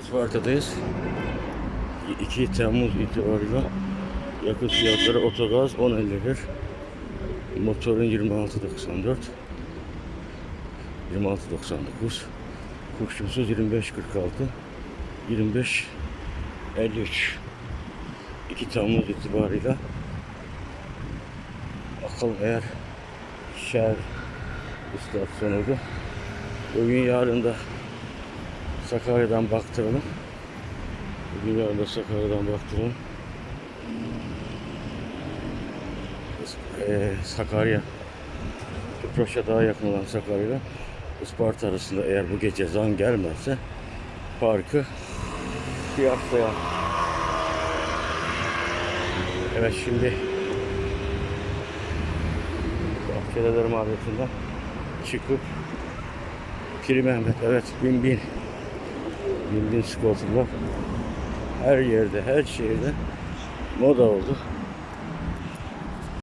Isparta'dayız. 2 Temmuz itibarıyla yakıt fiyatları otogaz 10.51 motorun 26.94 26.99 kurşunsuz 25.46 25 53 2 Temmuz itibarıyla bakalım eğer şehir istasyonuydu. Bugün yarın da Sakarya'dan baktıralım. Bugün da Sakarya'dan baktıralım. Ee, Sakarya Kıpraş'a daha yakın olan Sakarya ile Isparta arasında eğer bu gece zam gelmezse parkı kıyaslayalım. Evet şimdi Bahçeliler Mahallesi'nden çıkıp Piri Mehmet evet bin bin bin scooterlar her yerde her şehirde moda oldu.